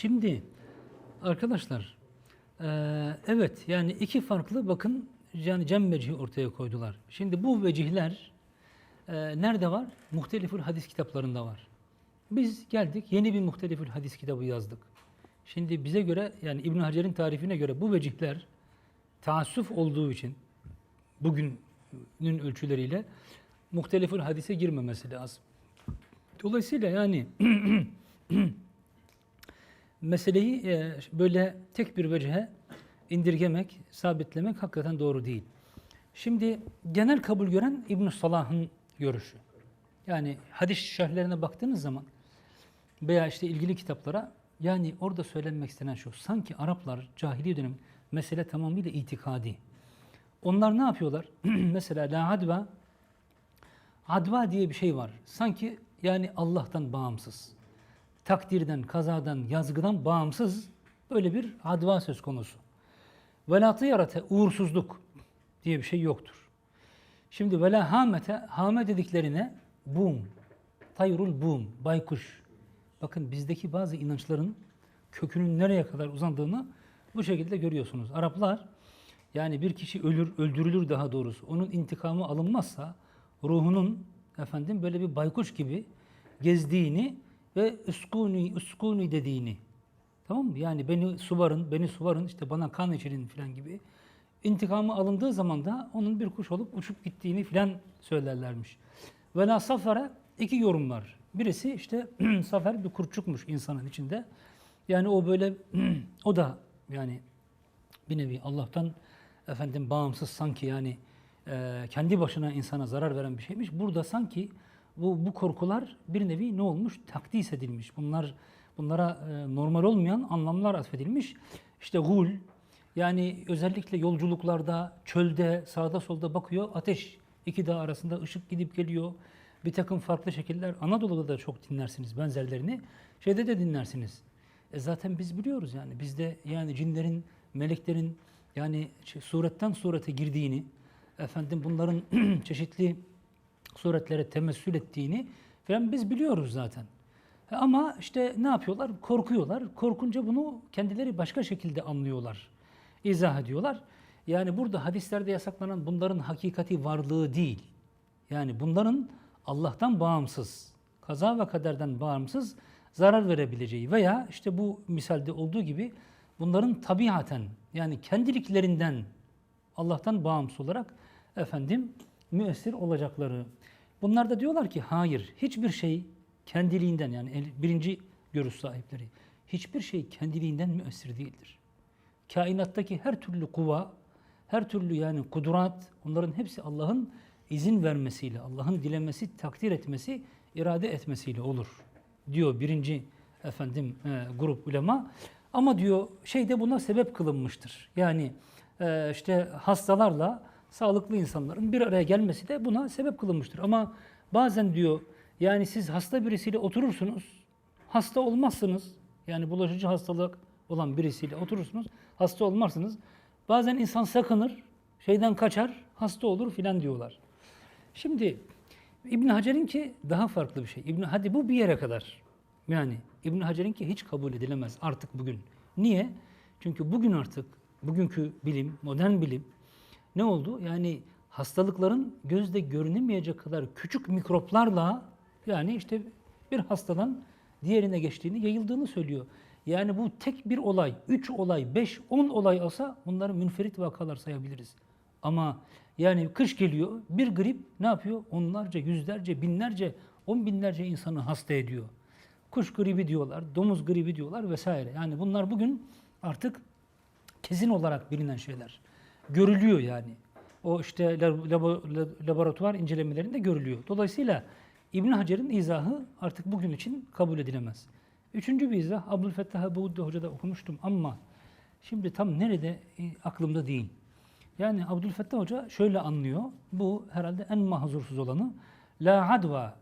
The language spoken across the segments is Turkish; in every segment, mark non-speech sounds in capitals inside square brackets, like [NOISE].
Şimdi arkadaşlar eee, evet yani iki farklı bakın yani cem vecihi ortaya koydular. Şimdi bu vecihler eee, nerede var? Muhtelifül hadis kitaplarında var. Biz geldik yeni bir muhtelifül hadis kitabı yazdık. Şimdi bize göre yani İbn Hacer'in tarifine göre bu vecihler taassüf olduğu için bugünün ölçüleriyle muhtelifül hadise girmemesi lazım. Dolayısıyla yani [CLEARS THROAT] meseleyi e, böyle tek bir vecihe indirgemek, sabitlemek hakikaten doğru değil. Şimdi genel kabul gören İbn Salah'ın görüşü. Yani hadis şerhlerine baktığınız zaman veya işte ilgili kitaplara yani orada söylenmek istenen şu. Sanki Araplar cahiliye dönem mesele tamamıyla itikadi. Onlar ne yapıyorlar? [CLEARS THROAT] Mesela la adva adva diye bir şey var. Sanki yani Allah'tan bağımsız. Takdirden, kazadan, yazgıdan bağımsız böyle bir adva söz konusu. Velatı yarate uğursuzluk diye bir şey yoktur. Şimdi vela hamete, hame dediklerine bum, tayrul bum, baykuş. Bakın bizdeki bazı inançların kökünün nereye kadar uzandığını bu şekilde görüyorsunuz. Araplar yani bir kişi ölür, öldürülür daha doğrusu. Onun intikamı alınmazsa ruhunun efendim böyle bir baykuş gibi gezdiğini ve üskuni üskuni dediğini tamam mı? Yani beni suvarın, beni suvarın işte bana kan içirin falan gibi intikamı alındığı zaman da onun bir kuş olup uçup gittiğini filan söylerlermiş. Vela safara iki yorum var. Birisi işte [CLEARS THROAT] safer bir kurtçukmuş insanın içinde. Yani o böyle [CLEARS THROAT] o da yani bir nevi Allah'tan efendim bağımsız sanki yani kendi başına insana zarar veren bir şeymiş. Burada sanki bu bu korkular bir nevi ne olmuş? Takdis edilmiş. Bunlar bunlara e, normal olmayan anlamlar atfedilmiş. İşte gul yani özellikle yolculuklarda, çölde, sağda solda bakıyor ateş iki dağ arasında ışık gidip geliyor. Bir takım farklı şekiller Anadolu'da da çok dinlersiniz benzerlerini. Şeyde de dinlersiniz. E zaten biz biliyoruz yani bizde yani cinlerin, meleklerin yani şey, suretten surete girdiğini, efendim bunların [CLEARS THROAT] çeşitli suretlere temessül ettiğini falan biz biliyoruz zaten. E Ama işte ne yapıyorlar? Korkuyorlar. Korkunca bunu kendileri başka şekilde anlıyorlar. izah ediyorlar. Yani burada hadislerde yasaklanan bunların hakikati varlığı değil. Yani bunların Allah'tan bağımsız, kaza ve kaderden bağımsız zarar verebileceği veya işte bu misalde olduğu gibi bunların tabiaten yani kendiliklerinden Allah'tan bağımsız olarak efendim müessir olacakları. Bunlar da diyorlar ki hayır hiçbir şey kendiliğinden yani birinci görüş sahipleri hiçbir şey kendiliğinden müessir değildir. Kainattaki her türlü kuva, her türlü yani kudurat onların hepsi Allah'ın izin vermesiyle, Allah'ın dilemesi, takdir etmesi, irade etmesiyle olur diyor birinci efendim e, grup ulema. Ama diyor şey de buna sebep kılınmıştır. Yani e, işte hastalarla sağlıklı insanların bir araya gelmesi de buna sebep kılınmıştır. Ama bazen diyor yani siz hasta birisiyle oturursunuz, hasta olmazsınız. Yani bulaşıcı hastalık olan birisiyle oturursunuz, hasta olmazsınız. Bazen insan sakınır, şeyden kaçar, hasta olur filan diyorlar. Şimdi İbn Hacer'inki daha farklı bir şey. İbn hadi bu bir yere kadar. Yani İbn Hacer'inki hiç kabul edilemez artık bugün. Niye? Çünkü bugün artık bugünkü bilim, modern bilim ne oldu? Yani hastalıkların gözde görünemeyecek kadar küçük mikroplarla yani işte bir hastadan diğerine geçtiğini, yayıldığını söylüyor. Yani bu tek bir olay, üç olay, beş, on olay olsa bunları münferit vakalar sayabiliriz. Ama yani kış geliyor, bir grip ne yapıyor? Onlarca, yüzlerce, binlerce, on binlerce insanı hasta ediyor. Kuş gribi diyorlar, domuz gribi diyorlar vesaire. Yani bunlar bugün artık kesin olarak bilinen şeyler. Görülüyor yani. O işte lab- labo- laboratuvar incelemelerinde görülüyor. Dolayısıyla İbn Hacer'in izahı artık bugün için kabul edilemez. Üçüncü bir izah Abdülfettah Buğudda Hoca'da okumuştum ama şimdi tam nerede e, aklımda değil. Yani Abdülfettah Hoca şöyle anlıyor. Bu herhalde en mahzursuz olanı. La adva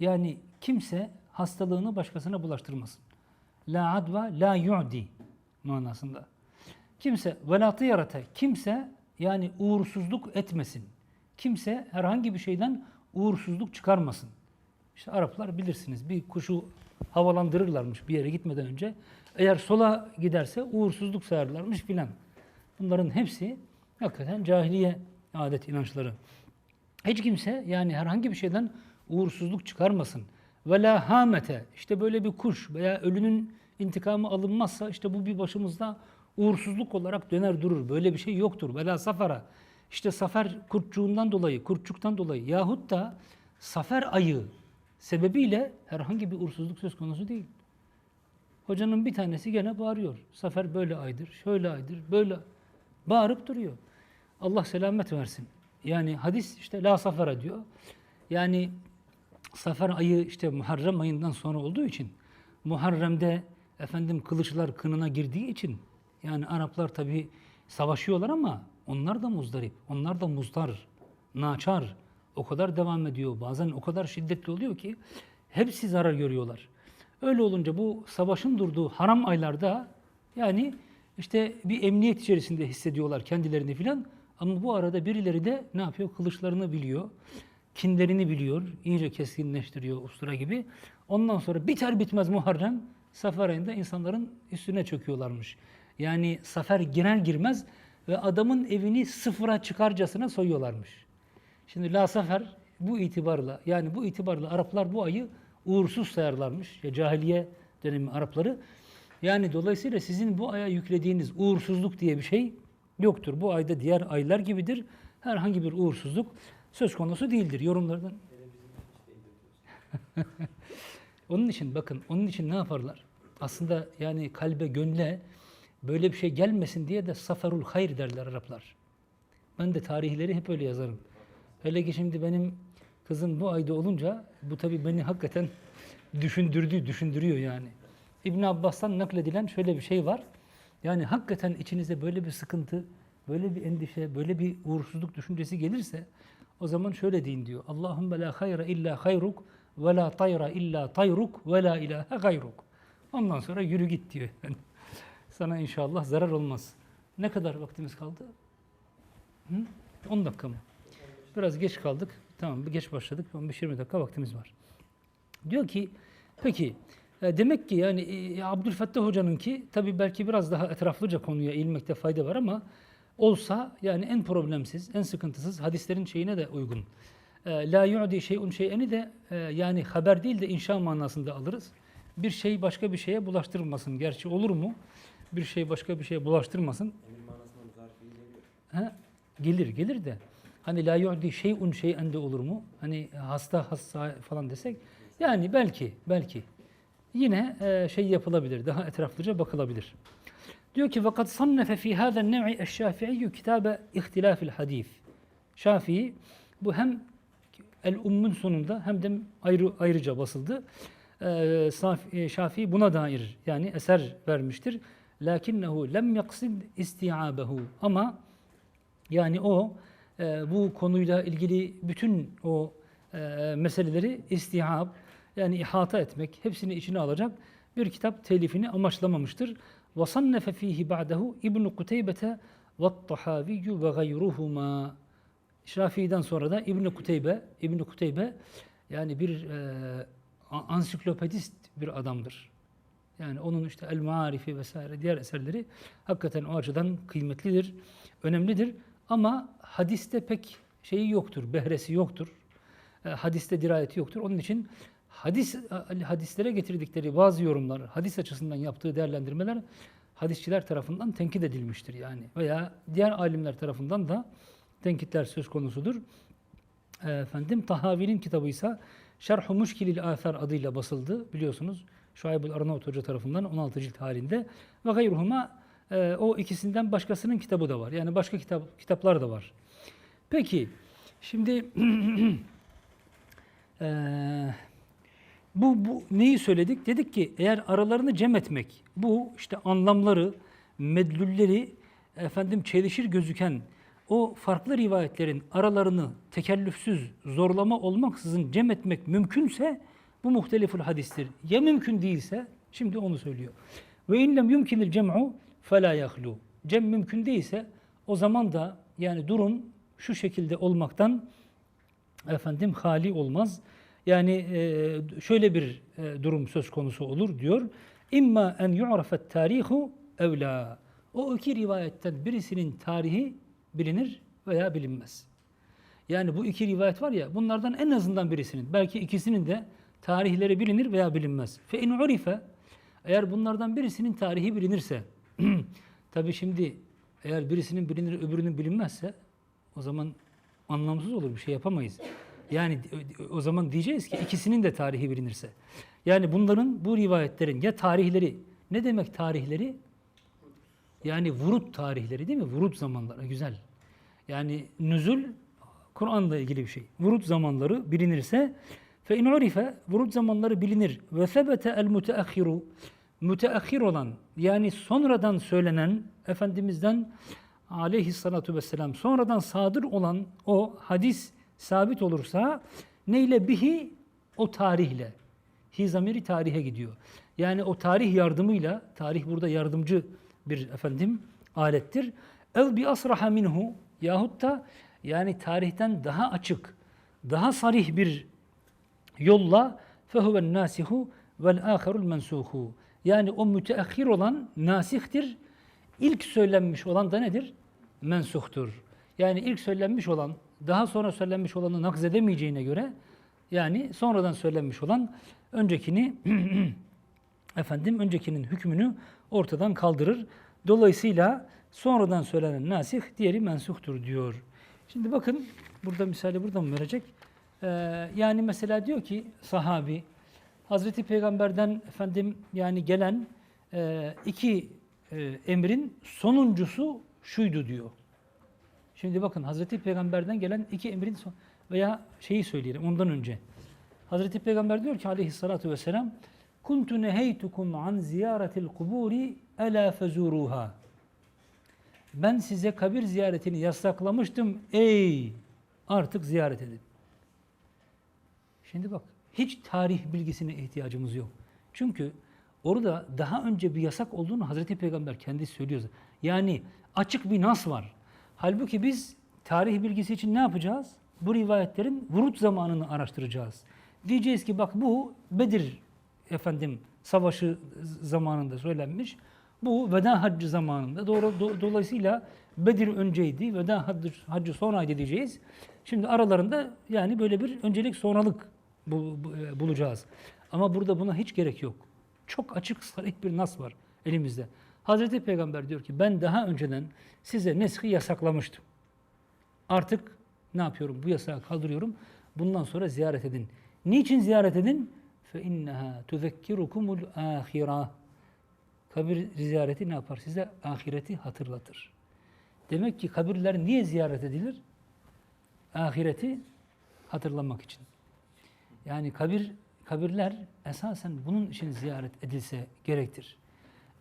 yani kimse hastalığını başkasına bulaştırmasın. La adva la yu'di manasında. Kimse velatı yarata, kimse yani uğursuzluk etmesin. Kimse herhangi bir şeyden uğursuzluk çıkarmasın. İşte Araplar bilirsiniz bir kuşu havalandırırlarmış bir yere gitmeden önce. Eğer sola giderse uğursuzluk sayarlarmış filan. Bunların hepsi hakikaten cahiliye adet inançları. Hiç kimse yani herhangi bir şeyden uğursuzluk çıkarmasın. Ve la hamete işte böyle bir kuş veya ölünün intikamı alınmazsa işte bu bir başımızda uğursuzluk olarak döner durur. Böyle bir şey yoktur. Ve la safara işte safer kurtçuğundan dolayı, kurtçuktan dolayı yahut da safer ayı sebebiyle herhangi bir uğursuzluk söz konusu değil. Hocanın bir tanesi gene bağırıyor. Safer böyle aydır, şöyle aydır, böyle bağırıp duruyor. Allah selamet versin. Yani hadis işte la safara diyor. Yani Safer ayı işte Muharrem ayından sonra olduğu için Muharrem'de efendim kılıçlar kınına girdiği için yani Araplar tabi savaşıyorlar ama onlar da muzdarip, onlar da muzdar, naçar. O kadar devam ediyor. Bazen o kadar şiddetli oluyor ki hepsi zarar görüyorlar. Öyle olunca bu savaşın durduğu haram aylarda yani işte bir emniyet içerisinde hissediyorlar kendilerini filan. Ama bu arada birileri de ne yapıyor? Kılıçlarını biliyor kinlerini biliyor, iyice keskinleştiriyor ustura gibi. Ondan sonra biter bitmez Muharrem, Safer ayında insanların üstüne çöküyorlarmış. Yani Safer girer girmez ve adamın evini sıfıra çıkarcasına soyuyorlarmış. Şimdi La Safer bu itibarla yani bu itibarla Araplar bu ayı uğursuz sayarlarmış. Ya cahiliye dönemi Arapları. Yani dolayısıyla sizin bu aya yüklediğiniz uğursuzluk diye bir şey yoktur. Bu ayda diğer aylar gibidir. Herhangi bir uğursuzluk söz konusu değildir yorumlardan. [LAUGHS] onun için bakın onun için ne yaparlar? Aslında yani kalbe, gönle böyle bir şey gelmesin diye de saferul hayr derler Araplar. Ben de tarihleri hep öyle yazarım. Hele ki şimdi benim kızım bu ayda olunca bu tabi beni hakikaten düşündürdü, düşündürüyor yani. İbn Abbas'tan nakledilen şöyle bir şey var. Yani hakikaten içinize böyle bir sıkıntı, böyle bir endişe, böyle bir uğursuzluk düşüncesi gelirse o zaman şöyle deyin diyor. Allahümme la hayra illa hayruk ve la tayra illa tayruk ve la ilahe gayruk. Ondan sonra yürü git diyor. Sana inşallah zarar olmaz. Ne kadar vaktimiz kaldı? Hı? 10 dakika mı? Biraz geç kaldık. Tamam geç başladık. 15-20 dakika vaktimiz var. Diyor ki peki e, demek ki yani e, Abdülfettah Hoca'nın ki tabii belki biraz daha etraflıca konuya eğilmekte fayda var ama olsa yani en problemsiz, en sıkıntısız hadislerin şeyine de uygun. E, La yu'di şey'un şey'eni de e, yani haber değil de inşa manasında alırız. Bir şey başka bir şeye bulaştırmasın. Gerçi olur mu? Bir şey başka bir şeye bulaştırmasın. Ha, gelir, gelir de. Hani la yu'di şey'un şey'en de olur mu? Hani hasta hasta falan desek. Yani belki, belki. Yine e, şey yapılabilir, daha etraflıca bakılabilir. Diyor ki vakat sannefe fi hâzen nev'i eşşâfi'iyyü kitabe ihtilâfil hadîf. Şafii bu hem El Umm'un sonunda hem de ayrı ayrıca basıldı. Ee, Şafii buna dair yani eser vermiştir Lakinnehu lem yaksid isti'abehu. Ama yani o e, bu konuyla ilgili bütün o e, meseleleri istihab yani ihata etmek, hepsini içine alacak bir kitap telifini amaçlamamıştır. وَصَنَّفَ ف۪يهِ بَعْدَهُ İbn-i Kuteybete وَالطَّحَاوِيُّ وَغَيْرُهُمَا Şafii'den sonra da İbn-i Kuteybe, İbn-i Kuteybe yani bir e, a- ansiklopedist bir adamdır. Yani onun işte El Maarifi vesaire diğer eserleri hakikaten o açıdan kıymetlidir, önemlidir. Ama hadiste pek şeyi yoktur, behresi yoktur. E, hadiste dirayeti yoktur. Onun için hadis hadislere getirdikleri bazı yorumlar, hadis açısından yaptığı değerlendirmeler hadisçiler tarafından tenkit edilmiştir yani veya diğer alimler tarafından da tenkitler söz konusudur. E, Efendim Tahavi'nin kitabı ise Muşkilil Afer adıyla basıldı biliyorsunuz. Şuayb-ül Arnavut Hoca tarafından 16 cilt halinde ve gayruhuma e, o ikisinden başkasının kitabı da var. Yani başka kitap kitaplar da var. Peki şimdi eee [CLEARS THROAT] bu, bu neyi söyledik? Dedik ki eğer aralarını cem etmek, bu işte anlamları, medlulleri efendim çelişir gözüken o farklı rivayetlerin aralarını tekellüfsüz, zorlama olmaksızın cem etmek mümkünse bu muhteliful hadistir. Ya mümkün değilse, şimdi onu söylüyor. Ve inlem yumkinil cem'u fela yahlu. Cem mümkün değilse o zaman da yani durum şu şekilde olmaktan efendim hali olmaz. Yani e, şöyle bir e, durum söz konusu olur diyor. İmma en yu'rafet tarihu evla. O iki rivayetten birisinin tarihi bilinir veya bilinmez. Yani bu iki rivayet var ya bunlardan en azından birisinin belki ikisinin de tarihleri bilinir veya bilinmez. Fe in urife eğer bunlardan birisinin tarihi bilinirse [CLEARS THROAT] tabi şimdi eğer birisinin bilinir öbürünün bilinmezse o zaman anlamsız olur bir şey yapamayız. Yani o zaman diyeceğiz ki ikisinin de tarihi bilinirse. Yani bunların bu rivayetlerin ya tarihleri ne demek tarihleri? Yani vurut tarihleri değil mi? Vurut zamanları güzel. Yani nüzul Kur'an'la ilgili bir şey. Vurut zamanları bilinirse fe in urife vurut zamanları bilinir ve sebete el müteahhiru müteahhir olan yani sonradan söylenen Efendimiz'den aleyhissalatu vesselam sonradan sadır olan o hadis sabit olursa neyle bihi o tarihle hi zamiri tarihe gidiyor. Yani o tarih yardımıyla tarih burada yardımcı bir efendim alettir. Ev bi asraha minhu yahut da yani tarihten daha açık, daha sarih bir yolla fehuven nasihu vel aherul mensuhu. Yani o müteahhir olan nasihtir. İlk söylenmiş olan da nedir? Mensuhtur. Yani ilk söylenmiş olan daha sonra söylenmiş olanı nakz edemeyeceğine göre yani sonradan söylenmiş olan öncekini [CLEARS THROAT] efendim öncekinin hükmünü ortadan kaldırır. Dolayısıyla sonradan söylenen nasih diğeri mensuhtur diyor. Şimdi bakın burada misali burada mı verecek? Ee, yani mesela diyor ki sahabi Hazreti Peygamber'den efendim yani gelen e, iki e, emrin sonuncusu şuydu diyor. Şimdi bakın Hazreti Peygamber'den gelen iki emrin son veya şeyi söyleyelim ondan önce. Hazreti Peygamber diyor ki aleyhissalatu vesselam Kuntu neheytukum an ziyaretil kuburi ela fezuruha. Ben size kabir ziyaretini yasaklamıştım. Ey artık ziyaret edin. Şimdi bak hiç tarih bilgisine ihtiyacımız yok. Çünkü orada daha önce bir yasak olduğunu Hazreti Peygamber kendisi söylüyor. Yani açık bir nas var. Halbuki biz tarih bilgisi için ne yapacağız? Bu rivayetlerin vurut zamanını araştıracağız. Diyeceğiz ki bak bu Bedir efendim savaşı zamanında söylenmiş. Bu veda haccı zamanında. Doğru, do- dolayısıyla Bedir önceydi, veda haccı, haccı sonraydı diyeceğiz. Şimdi aralarında yani böyle bir öncelik sonralık bu- bu- e, bulacağız. Ama burada buna hiç gerek yok. Çok açık, sarih bir nas var elimizde. Hazreti Peygamber diyor ki ben daha önceden size neshi yasaklamıştım. Artık ne yapıyorum? Bu yasağı kaldırıyorum. Bundan sonra ziyaret edin. Niçin ziyaret edin? فَاِنَّهَا تُذَكِّرُكُمُ الْآخِرَةِ Kabir ziyareti ne yapar? Size ahireti hatırlatır. Demek ki kabirler niye ziyaret edilir? Ahireti hatırlamak için. Yani kabir kabirler esasen bunun için ziyaret edilse gerektir.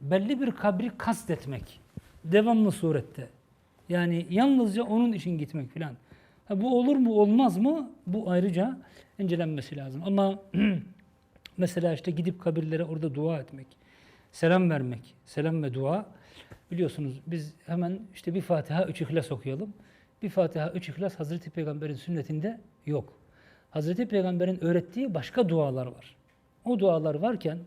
Belli bir kabri kastetmek devamlı surette. Yani yalnızca onun için gitmek filan. Bu olur mu olmaz mı? Bu ayrıca incelenmesi lazım. Ama [CLEARS THROAT] mesela işte gidip kabirlere orada dua etmek, selam vermek, selam ve dua. Biliyorsunuz biz hemen işte bir Fatiha, üç İhlas okuyalım. Bir Fatiha, üç İhlas Hazreti Peygamber'in sünnetinde yok. Hazreti Peygamber'in öğrettiği başka dualar var. O dualar varken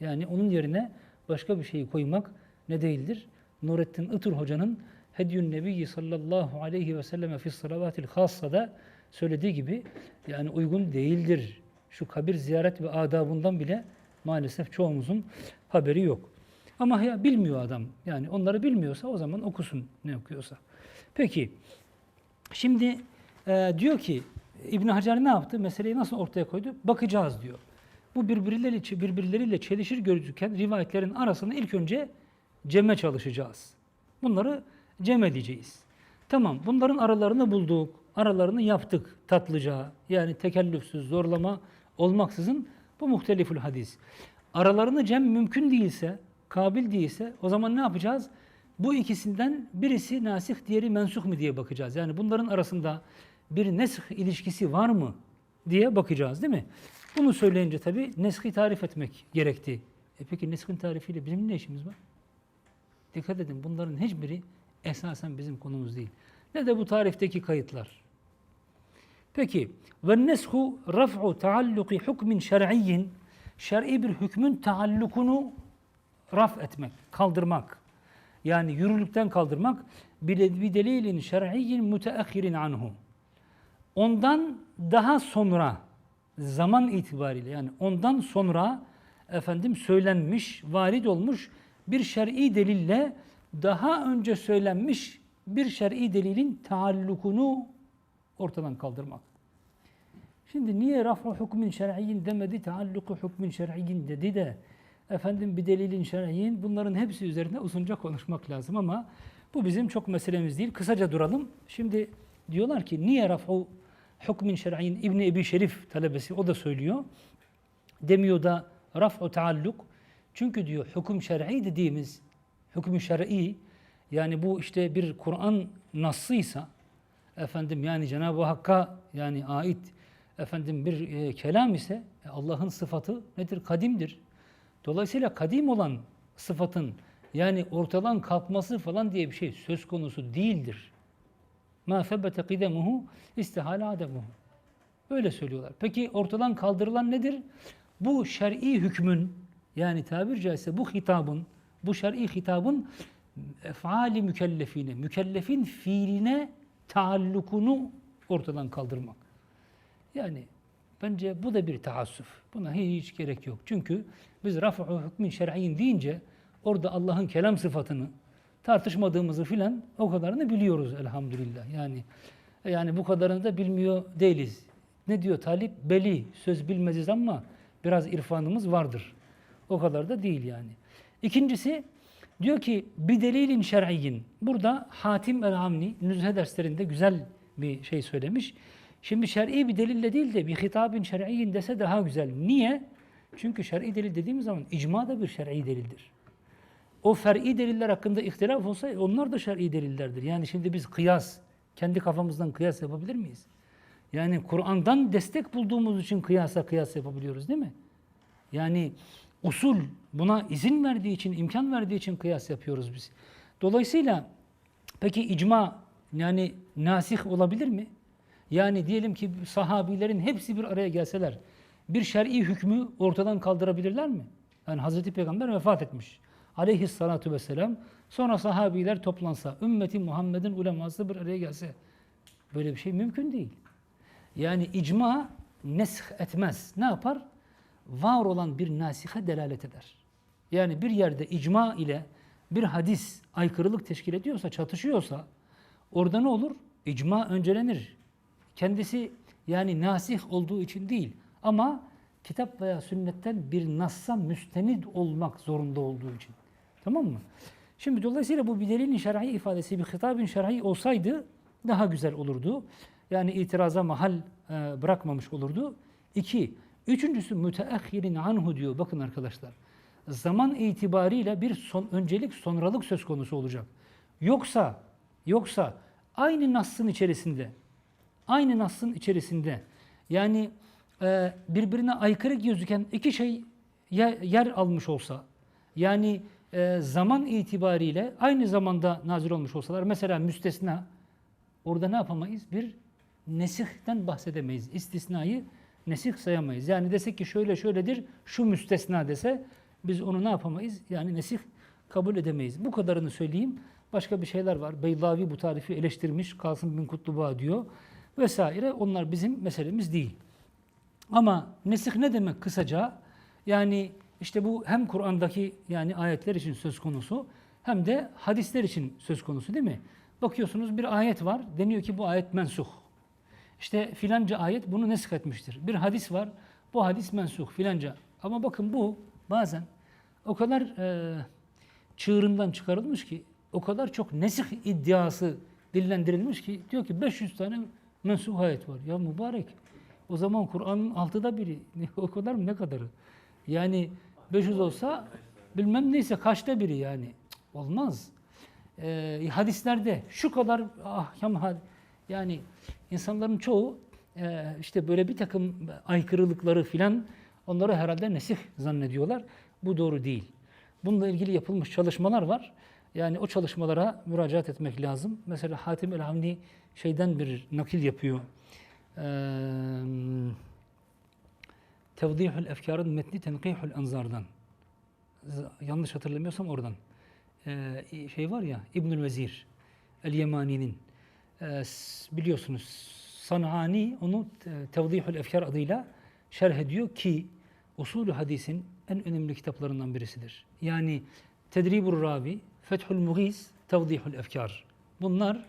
yani onun yerine başka bir şeyi koymak ne değildir? Nurettin Itır Hoca'nın Hedyün Nebiyyi sallallahu aleyhi ve selleme fis salavatil hassada söylediği gibi yani uygun değildir. Şu kabir ziyaret ve adabından bile maalesef çoğumuzun haberi yok. Ama ya bilmiyor adam. Yani onları bilmiyorsa o zaman okusun ne okuyorsa. Peki şimdi e, diyor ki İbn Hacer ne yaptı? Meseleyi nasıl ortaya koydu? Bakacağız diyor. Bu birbirleriyle birbirleriyle çelişir gözüken rivayetlerin arasını ilk önce ceme çalışacağız. Bunları cem edeceğiz. Tamam bunların aralarını bulduk. Aralarını yaptık tatlıca. Yani tekellüfsüz, zorlama olmaksızın bu muhtelifül hadis. Aralarını cem mümkün değilse, kabil değilse o zaman ne yapacağız? Bu ikisinden birisi nasih, diğeri mensuh mu diye bakacağız. Yani bunların arasında bir nesh ilişkisi var mı diye bakacağız değil mi? Bunu söyleyince tabii neshi tarif etmek gerekti. E peki neshin tarifiyle bizim ne işimiz var? Dikkat edin bunların hiçbiri esasen bizim konumuz değil. Ne de bu tarifteki kayıtlar. Peki ve neshu raf'u taalluki hukmin şer'iyyin şer'i bir hükmün taallukunu raf etmek, kaldırmak. Yani yürürlükten kaldırmak bir delilin şer'iyyin müteahhirin anhu. Ondan daha sonra zaman itibariyle yani ondan sonra efendim söylenmiş, varid olmuş bir şer'i delille daha önce söylenmiş bir şer'i delilin taallukunu ortadan kaldırmak. Şimdi niye rafu hükmün şer'iyyin demedi, taalluku hükmün şer'iyyin dedi de efendim bir delilin şer'iyyin bunların hepsi üzerinde uzunca konuşmak lazım ama bu bizim çok meselemiz değil. Kısaca duralım. Şimdi diyorlar ki niye rafu hükmün şer'iyyin İbni Ebi Şerif talebesi o da söylüyor. Demiyor da raf'u taalluk. Çünkü diyor hüküm şer'i dediğimiz hükmü şer'i yani bu işte bir Kur'an nassıysa efendim yani Cenab-ı Hakk'a yani ait efendim bir e, kelam ise e, Allah'ın sıfatı nedir? Kadimdir. Dolayısıyla kadim olan sıfatın yani ortadan kalkması falan diye bir şey söz konusu değildir. Ma febete kidemuhu istihale ademuhu. Öyle söylüyorlar. Peki ortadan kaldırılan nedir? Bu şer'i hükmün yani tabir caizse bu hitabın, bu şer'i hitabın efali mükellefine, mükellefin fiiline taallukunu ortadan kaldırmak. Yani bence bu da bir taassüf. Buna hiç gerek yok. Çünkü biz raf'u hükmün şer'in deyince orada Allah'ın kelam sıfatını tartışmadığımızı filan o kadarını biliyoruz elhamdülillah. Yani yani bu kadarını da bilmiyor değiliz. Ne diyor talip? Beli, söz bilmeziz ama biraz irfanımız vardır. O kadar da değil yani. İkincisi diyor ki bir delilin şer'iyyin. Burada Hatim el-Hamni nüzhe derslerinde güzel bir şey söylemiş. Şimdi şer'i bir delille değil de bir hitabin şer'iyyin dese daha güzel. Niye? Çünkü şer'i delil dediğimiz zaman icma da bir şer'i delildir. O fer'i deliller hakkında ihtilaf olsa onlar da şer'i delillerdir. Yani şimdi biz kıyas, kendi kafamızdan kıyas yapabilir miyiz? Yani Kur'an'dan destek bulduğumuz için kıyasa kıyas yapabiliyoruz değil mi? Yani usul buna izin verdiği için, imkan verdiği için kıyas yapıyoruz biz. Dolayısıyla peki icma yani nasih olabilir mi? Yani diyelim ki sahabilerin hepsi bir araya gelseler bir şer'i hükmü ortadan kaldırabilirler mi? Yani Hazreti Peygamber vefat etmiş. Aleyhissalatu vesselam. Sonra sahabiler toplansa, ümmeti Muhammed'in uleması bir araya gelse böyle bir şey mümkün değil. Yani icma nesh etmez. Ne yapar? Var olan bir nasihe delalet eder. Yani bir yerde icma ile bir hadis aykırılık teşkil ediyorsa, çatışıyorsa orada ne olur? İcma öncelenir. Kendisi yani nasih olduğu için değil ama kitap veya sünnetten bir nassa müstenid olmak zorunda olduğu için. Tamam mı? Şimdi dolayısıyla bu bir delilin şer'i ifadesi bir hitabın şer'i olsaydı daha güzel olurdu. Yani itiraza mahal e, bırakmamış olurdu. İki, üçüncüsü müteahhirin anhu diyor. Bakın arkadaşlar. Zaman itibariyle bir son, öncelik sonralık söz konusu olacak. Yoksa, yoksa aynı nassın içerisinde, aynı nassın içerisinde yani e, birbirine aykırı gözüken iki şey yer, yer almış olsa, yani e, zaman itibariyle aynı zamanda nazil olmuş olsalar, mesela müstesna, orada ne yapamayız? Bir nesihten bahsedemeyiz. İstisnayı nesih sayamayız. Yani desek ki şöyle şöyledir, şu müstesna dese biz onu ne yapamayız? Yani nesih kabul edemeyiz. Bu kadarını söyleyeyim. Başka bir şeyler var. Beylavi bu tarifi eleştirmiş. Kasım bin Kutluba diyor. Vesaire. Onlar bizim meselemiz değil. Ama nesih ne demek kısaca? Yani işte bu hem Kur'an'daki yani ayetler için söz konusu hem de hadisler için söz konusu değil mi? Bakıyorsunuz bir ayet var. Deniyor ki bu ayet mensuh. İşte filanca ayet bunu nesk etmiştir. Bir hadis var. Bu hadis mensuh filanca. Ama bakın bu bazen o kadar e, çığırından çıkarılmış ki o kadar çok nesih iddiası dillendirilmiş ki diyor ki 500 tane mensuh ayet var. Ya mübarek. O zaman Kur'an'ın altıda biri. [LAUGHS] O kadar mı ne kadarı? Yani 500 olsa bilmem neyse kaçta biri yani. Olmaz. Ee, hadislerde şu kadar ahkam yani insanların çoğu e, işte böyle bir takım aykırılıkları filan onları herhalde nesih zannediyorlar. Bu doğru değil. Bununla ilgili yapılmış çalışmalar var. Yani o çalışmalara müracaat etmek lazım. Mesela Hatim el-Hamdi şeyden bir nakil yapıyor. Tevdihül Efkar'ın metni Tenkihül Enzar'dan. Yanlış hatırlamıyorsam oradan. Ee, şey var ya İbnül Vezir El-Yemani'nin Ee, biliyorsunuz Sanani onu te- Tevdihül Efkar adıyla şerh ediyor ki usulü hadisin en önemli kitaplarından birisidir. Yani Tedribur Ravi, Fethül Mugiz, Tevdihül Efkar. Bunlar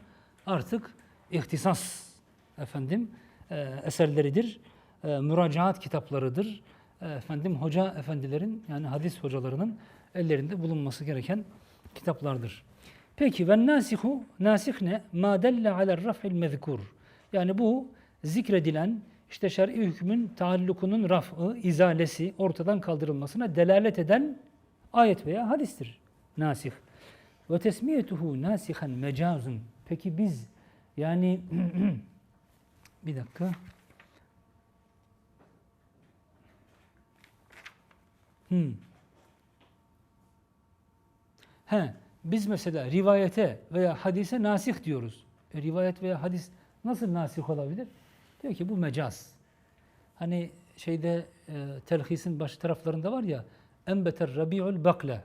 artık ihtisas efendim e, eserleridir. E, müracaat kitaplarıdır. E, efendim hoca efendilerin yani hadis hocalarının ellerinde bulunması gereken kitaplardır. Peki ve nasihu nasih ne? Ma delle alel raf'il mezkur. Yani bu zikredilen işte şer'i hükmün taallukunun raf'ı, izalesi, ortadan kaldırılmasına delalet eden ayet veya hadistir. Nasih. Ve tesmiyetuhu nasihan mecazun. Peki biz yani [CLEARS THROAT] bir dakika. Hmm. He, biz mesela rivayete veya hadise nasih diyoruz. E, rivayet veya hadis nasıl nasih olabilir? Diyor ki bu mecaz. Hani şeyde e, telhisin baş taraflarında var ya enbeter rabiul bakla.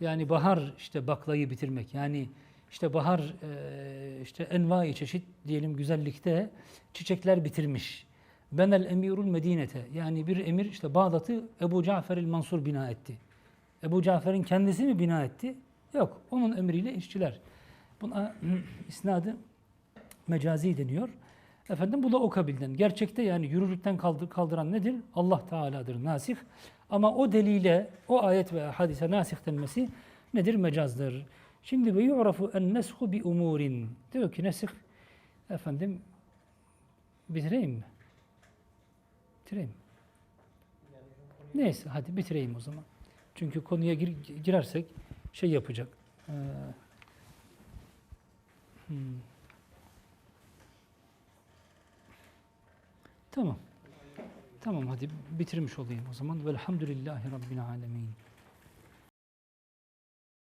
Yani bahar işte baklayı bitirmek. Yani işte bahar e, işte envai çeşit diyelim güzellikte çiçekler bitirmiş. Benel emirul medinete. Yani bir emir işte Bağdat'ı Ebu Cafer el Mansur bina etti. Ebu Cafer'in kendisi mi bina etti? Yok. Onun emriyle işçiler. Buna [CLEARS THROAT] isnadı mecazi deniyor. Efendim bu da o. Gerçekte yani yürürlükten kaldır, kaldıran nedir? Allah Teala'dır nasih. Ama o delile, o ayet ve hadise nasih denmesi nedir? Mecazdır. Şimdi ve yu'rafu en neshu bi umurin. Diyor ki nesih efendim bitireyim mi? Bitireyim mi? Neyse hadi bitireyim o zaman. Çünkü konuya gir- girersek şey yapacak. Ee, hmm. Tamam. Tamam hadi bitirmiş olayım o zaman. Velhamdülillahi Rabbil Alemin.